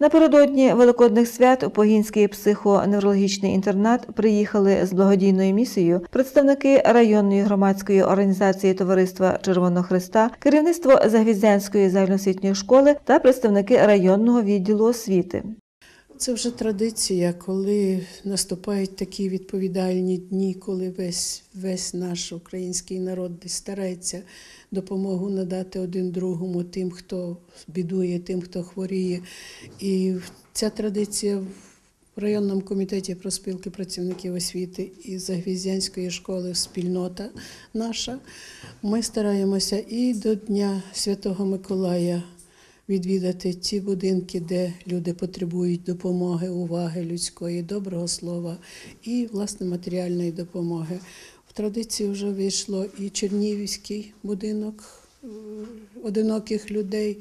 Напередодні великодних свят у Погінський психоневрологічний інтернат приїхали з благодійною місією представники районної громадської організації Товариства Червоного Христа, керівництво Загвіздянської загальноосвітньої школи та представники районного відділу освіти. Це вже традиція, коли наступають такі відповідальні дні, коли весь, весь наш український народ старається допомогу надати один другому, тим, хто бідує, тим, хто хворіє. І ця традиція в районному комітеті проспілки працівників освіти і Загвіздянської школи спільнота наша. Ми стараємося і до Дня Святого Миколая відвідати ті будинки, де люди потребують допомоги, уваги людської, доброго слова і власне матеріальної допомоги. В традиції вже вийшло і Чернігівський будинок одиноких людей.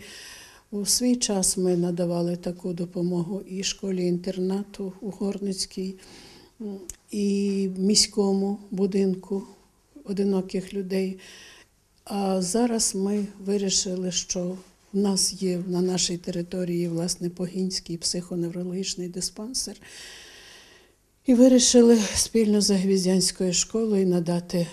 У свій час ми надавали таку допомогу і школі-інтернату у Горницькій, і міському будинку одиноких людей. А зараз ми вирішили, що в нас є на нашій території власне Погінський психоневрологічний диспансер. І вирішили спільно з Гвіздянською школою надати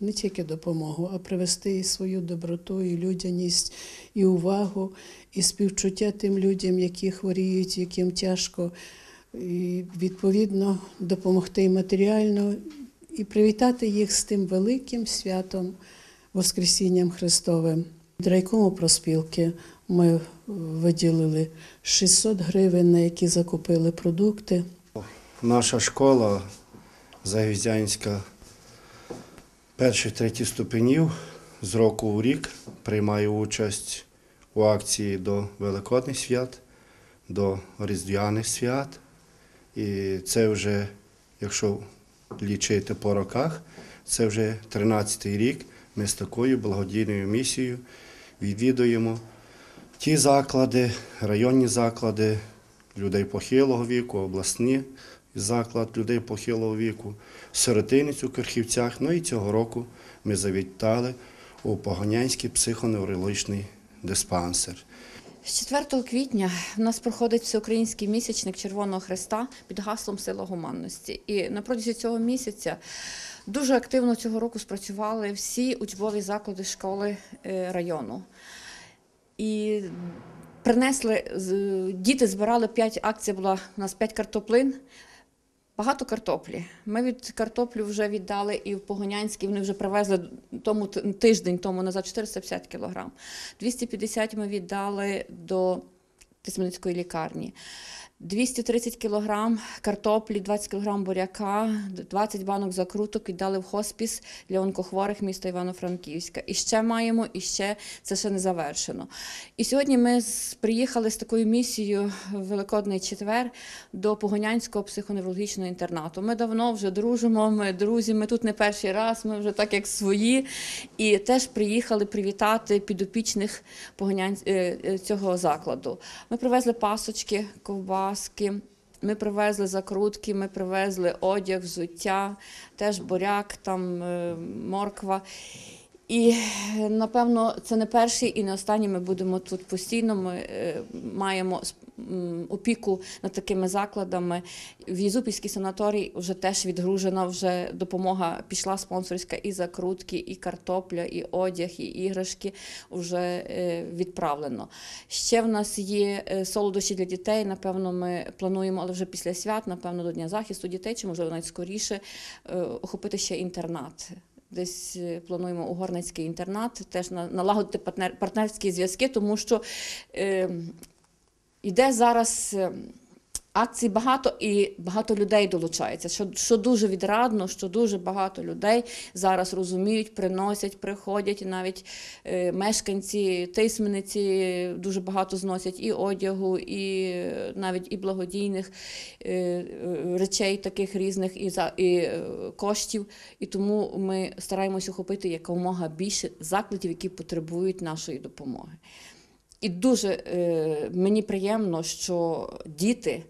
не тільки допомогу, а привести і свою доброту, і людяність, і увагу, і співчуття тим людям, які хворіють, яким тяжко, і відповідно допомогти і матеріально, і привітати їх з тим великим святом Воскресінням Христовим. Райкому проспілки ми виділили 600 гривень, на які закупили продукти. Наша школа Загвіздянська перших третіх ступенів з року у рік приймає участь у акції до Великодних свят, до Різдвяних свят. І це вже, якщо лічити по роках, це вже 13-й рік. Ми з такою благодійною місією відвідуємо ті заклади, районні заклади людей похилого віку, обласні заклад людей похилого віку, сиротиницю у Керхівцях. Ну і цього року ми завітали у Погонянський психоневрологічний диспансер. З 4 квітня в нас проходить всеукраїнський місячник Червоного Христа під гаслом Сила гуманності. І на протязі цього місяця дуже активно цього року спрацювали всі учбові заклади школи е, району. І принесли діти збирали 5 акцій, була у нас 5 картоплин. Багато картоплі. Ми від картоплю вже віддали і в Погонянській, вони вже привезли тому тиждень тому назад 450 кілограм. 250 ми віддали до Тисменницької лікарні. 230 кілограм картоплі, 20 кілограм буряка, 20 банок закруток віддали в хоспіс для онкохворих міста Івано-Франківська. І ще маємо, і ще це ще не завершено. І сьогодні ми приїхали з такою місією в Великодний четвер до Погонянського психоневрологічного інтернату. Ми давно вже дружимо, ми друзі, ми тут не перший раз, ми вже так як свої. І теж приїхали привітати підопічних е, е, цього закладу. Ми привезли пасочки, ковбаски. Ми привезли закрутки, ми привезли одяг, взуття, теж буряк, там е, морква. І напевно це не перший і не останній. Ми будемо тут постійно. Ми е, маємо опіку над такими закладами. В Єзупільський санаторій вже теж відгружена, вже допомога пішла спонсорська і закрутки, і картопля, і одяг, і іграшки вже е, відправлено. Ще в нас є е, солодощі для дітей. Напевно, ми плануємо, але вже після свят, напевно, до Дня захисту дітей, чи можливо навіть скоріше, охопити ще інтернат. Десь е, плануємо угорницький інтернат, теж на- налагодити партнер, партнерські зв'язки, тому що е, йде зараз. Акцій багато і багато людей долучається, що, що дуже відрадно, що дуже багато людей зараз розуміють, приносять, приходять, навіть е, мешканці Тисмениці дуже багато зносять і одягу, і е, навіть і благодійних е, е, речей таких різних, і, за, і е, коштів. І тому ми стараємося охопити якомога більше закладів, які потребують нашої допомоги. І дуже е, мені приємно, що діти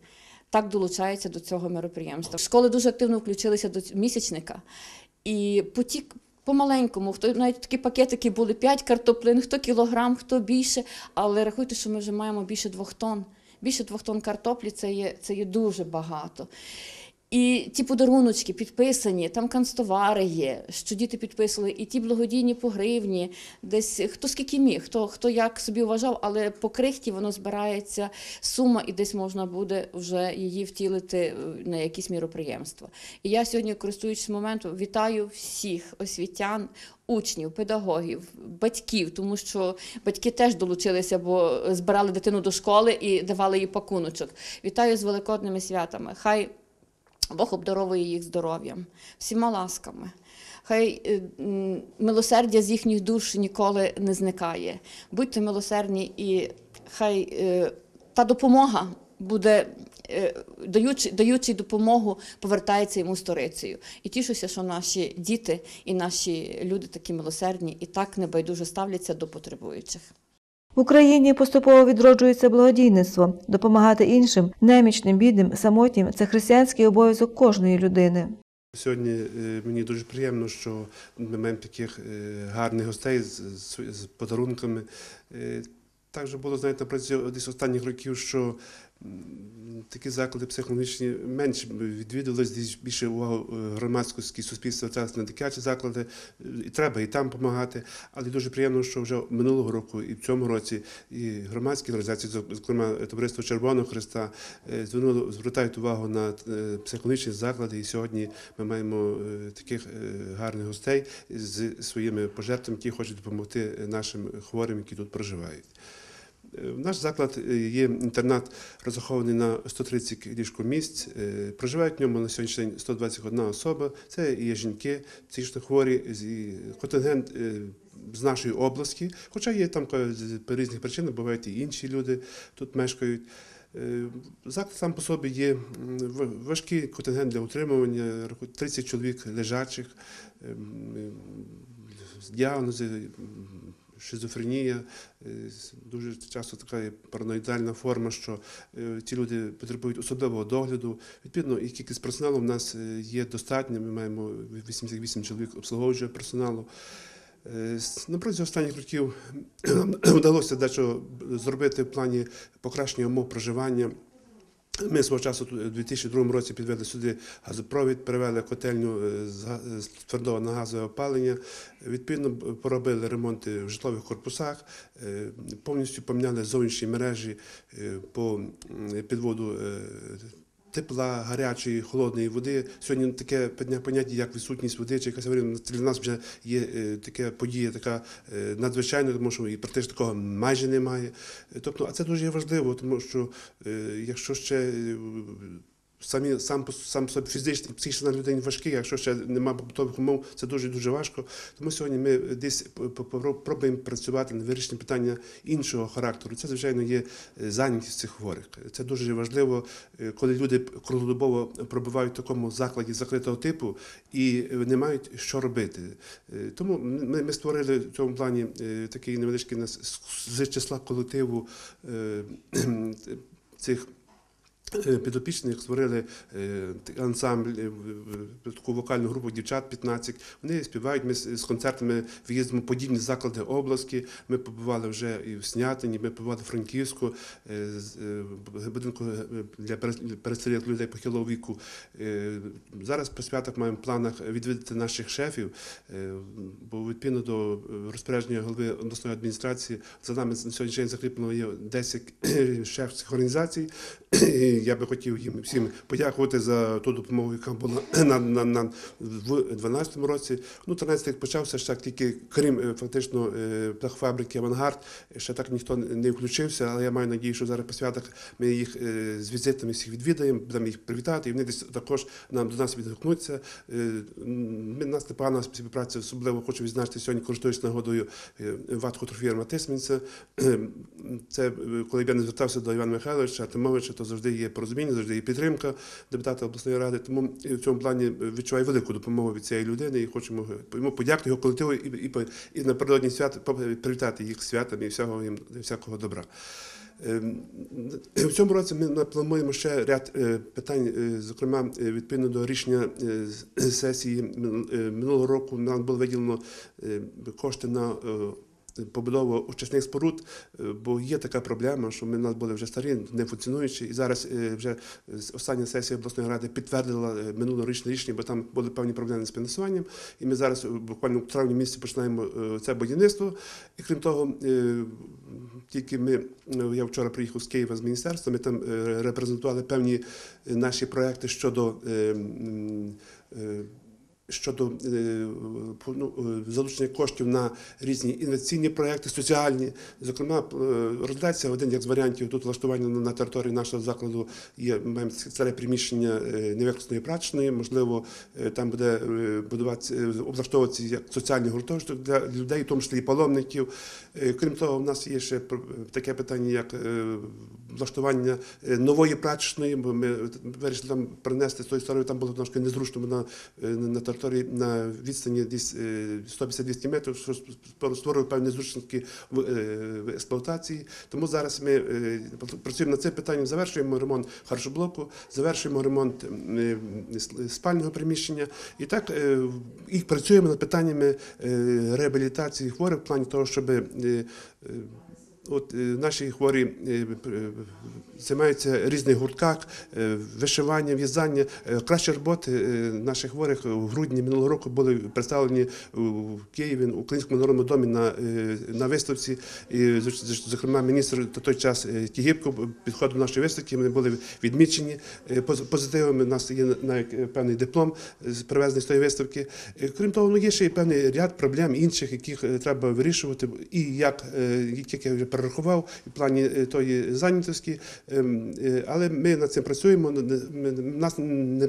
так долучаються до цього мероприємства. Школи дуже активно включилися до місячника. І потік помаленькому, хто навіть такі пакетики були 5 картоплин, хто кілограм, хто більше. Але рахуйте, що ми вже маємо більше двох тонн. Більше двох тонн картоплі це є, це є дуже багато. І ті подаруночки підписані, там канцтовари є, що діти підписували, і ті благодійні по гривні, десь хто скільки міг, хто, хто як собі вважав, але по крихті воно збирається сума, і десь можна буде вже її втілити е, на якісь міроприємства. І я сьогодні, користуючись моментом, вітаю всіх освітян, учнів, педагогів, батьків, тому що батьки теж долучилися, бо збирали дитину до школи і давали їй пакуночок. Вітаю з великодними святами. Хай Бог обдаровує їх здоров'ям, всіма ласками. Хай е, милосердя з їхніх душ ніколи не зникає. Будьте милосердні і хай е, та допомога буде, е, даючи, даючи допомогу, повертається йому сторицею. І тішуся, що наші діти і наші люди такі милосердні і так небайдуже ставляться до потребуючих. В Україні поступово відроджується благодійництво. Допомагати іншим, немічним, бідним, самотнім це християнський обов'язок кожної людини. Сьогодні е, мені дуже приємно, що ми маємо таких е, гарних гостей з, подарунками. Е, Так було, знаєте, протягом десь останніх років, що такі заклади психологічні менше відвідувалися, десь більше увагу е, громадськості суспільства зараз на дитячі заклади. І треба і там допомагати. Але дуже приємно, що вже минулого року і в цьому році і громадські організації, зокрема Товариство Червоного Христа, е, звернуло звертають увагу на е, психологічні заклади. І сьогодні ми маємо таких гарних гостей з своїми пожертвами, які хочуть допомогти нашим хворим, які тут проживають. Е, Наш заклад е, є інтернат розрахований на 130 ліжкомісць. Е, Проживають в ньому на сьогоднішній день 121 особа. Це є жінки, психічно хворі, контингент з нашої області. Хоча є там по різних причинах, бувають і інші люди тут мешкають. Заклад сам по собі є важкий контингент для утримування, рахуй- 30 чоловік лежачих, ем, діагнози, шизофренія, е, дуже часто така параноїдальна форма, що е, ті люди потребують особливого догляду. Відповідно, і кількість персоналу в нас е, є достатньо. Ми маємо 88 чоловік обслуговуючого персоналу. На протязі останніх років вдалося дещо зробити в плані покращення умов проживання. Ми свого часу тут, у 2002 році підвели сюди газопровід, перевели котельню е, з га- з твердого на газове опалення. Відповідно, поробили ремонти в житлових корпусах, е, повністю поміняли зовнішні мережі е, по підводу е, тепла, гарячої, холодної води. Сьогодні таке поня- поняття, як відсутність води, чи якась аварія, для нас вже є е, така подія, така е, надзвичайна, тому що і практично такого майже немає. Тобто, а це дуже важливо, тому що е, якщо ще самі сам сам собі фізично, психічно на людині важкий, якщо ще немає побутових умов, це дуже дуже важко. Тому сьогодні ми десь пробуємо працювати над вирішенням питання іншого характеру. Це звичайно є е, зайнятість цих хворих. Це дуже важливо, е, коли люди круглодобово пробувають в такому закладі закритого типу і е, не мають що робити. Тому ми, ми створили в цьому плані такий невеличкий з- числа колективу цих. Е, Підопічних створили е, ансамбль, е, таку вокальну групу дівчат 15. Вони співають. Ми з концертами виїздимо в подібні заклади області. Ми побували вже і в Снятині, ми побували в Франківську, будинку для перес- переселених людей похилого віку. Зараз по святах маємо в планах відвідати наших шефів, бо відповідно до розпорядження голови обласної адміністрації за нами на сьогоднішній день закріплено є 10 шефських організацій. І Я би хотів їм всім подякувати за ту допомогу, яка була на, на, на, в 2012 році. Ну, 13 рік почався, ще тільки, крім е, фактично е, птахофабрики Авангард, ще так ніхто не включився, але я маю надію, що зараз по святах ми їх е, з візитами всіх відвідаємо, будемо їх привітати, і вони десь також нам до нас відгукнуться. Ми у нас непогана співпраця, особливо хочу відзначити сьогодні, користуючись нагодою ватку Трофієра Тисменця. Це коли я не звертався до Івана Михайловича Тимовича, то завжди є порозуміння, завжди є підтримка депутата обласної ради. Тому в цьому плані відчуваю велику допомогу від цієї людини і хочемо йому подякувати його колективу і, і, і напередодні свят привітати їх святами і всякого їм всякого добра. Ем, В цьому році ми плануємо ще ряд е, питань, е, зокрема, е, відповідно до рішення сесії минулого року нам було виділено кошти на побудову очисних споруд, е, бо є така проблема, що ми в нас були вже старі, не функціонуючі, і зараз е, вже остання сесія обласної ради підтвердила е, минулорічне рішення, бо там були певні проблеми з фінансуванням. І ми зараз буквально в травні місяці починаємо це будівництво. І крім того, тільки ми, я вчора приїхав з Києва з міністерства, ми там репрезентували певні наші проекти щодо. Щодо е, ну, е, залучення коштів на різні інвестиційні проекти, соціальні, зокрема, е, розглядається один як з варіантів тут влаштування на- території нашого закладу є старе приміщення невикористаної прачечної. Можливо, там буде будуватися е, облаштовуватися як соціальний гуртожиток для людей, в тому числі і паломників. Крім того, в нас є ще таке питання, як влаштування е, нової прачечної, бо ми вирішили там принести тої сторони, там було трошки незручно на, е, на території на відстані десь е, 150-200 метрів, що створили певні зручності в, е, експлуатації. Тому зараз ми е, працюємо над цим питанням, завершуємо ремонт харчоблоку, завершуємо ремонт е, спального приміщення. І так е, і працюємо над питаннями е, реабілітації хворих в плані того, щоб е, е, От е, наші хворі е, е, займаються різних гуртках, е, вишивання, в'язання. Е, Кращі роботи е, наших хворих в грудні минулого року були представлені в Києві у Українському народному домі на, е, на виставці. І, зокрема, міністр на той час е, Тігіпко підходив до нашої виставки. Вони були відмічені е, поз- позитивами. У нас є навіть е, певний диплом е, привезений з тої виставки. Е, Крім того, ну є ще й певний ряд проблем інших, яких е, треба вирішувати, і як, е, я вже перерахував, в плані е, тої зайнятості. Ем, е, Але ми над цим працюємо. У нас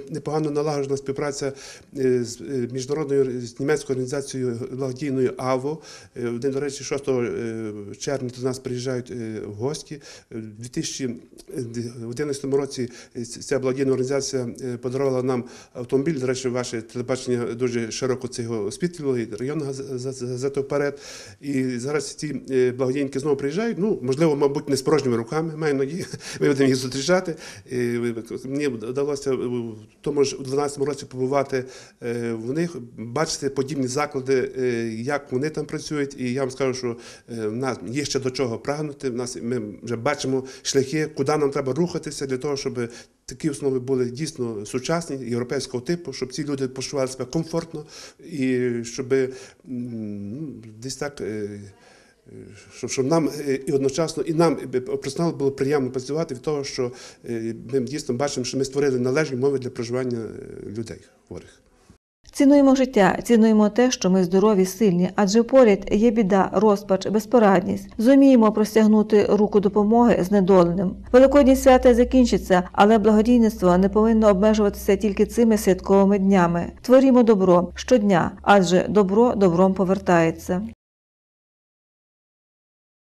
непогано налагоджена співпраця е, з міжнародною з німецькою організацією благодійною АВО. Вони, до речі, 6 е, червня до нас приїжджають гості. У 2011 році ця благодійна організація подарувала нам автомобіль. До речі, ваше телебачення дуже широко це його освітлювало, і районна газ- газ- газета вперед. І зараз ці благодійники знову приїжджають. Ну, можливо, мабуть, не з порожніми руками, маю надію. Ми будемо їх зустрічати. І Мені вдалося в тому ж у 12 році побувати е, в них, бачити подібні заклади, е, як вони там працюють. І я вам скажу, що е, в нас є ще до чого прагнути. В нас ми вже бачимо шляхи, куди нам треба рухатися для того, щоб такі основи були дійсно сучасні, європейського типу, щоб ці люди почували себе комфортно і щоб ну, десь так. Щоб, нам е, і одночасно, і нам персоналу було приємно працювати від того, що е, ми дійсно бачимо, що ми створили належні умови для проживання е, людей хворих. Цінуємо життя, цінуємо те, що ми здорові, сильні, адже поряд є біда, розпач, безпорадність. Зуміємо простягнути руку допомоги знедоленим. Великодні свята закінчаться, але благодійництво не повинно обмежуватися тільки цими святковими днями. Творімо добро щодня, адже добро добром повертається.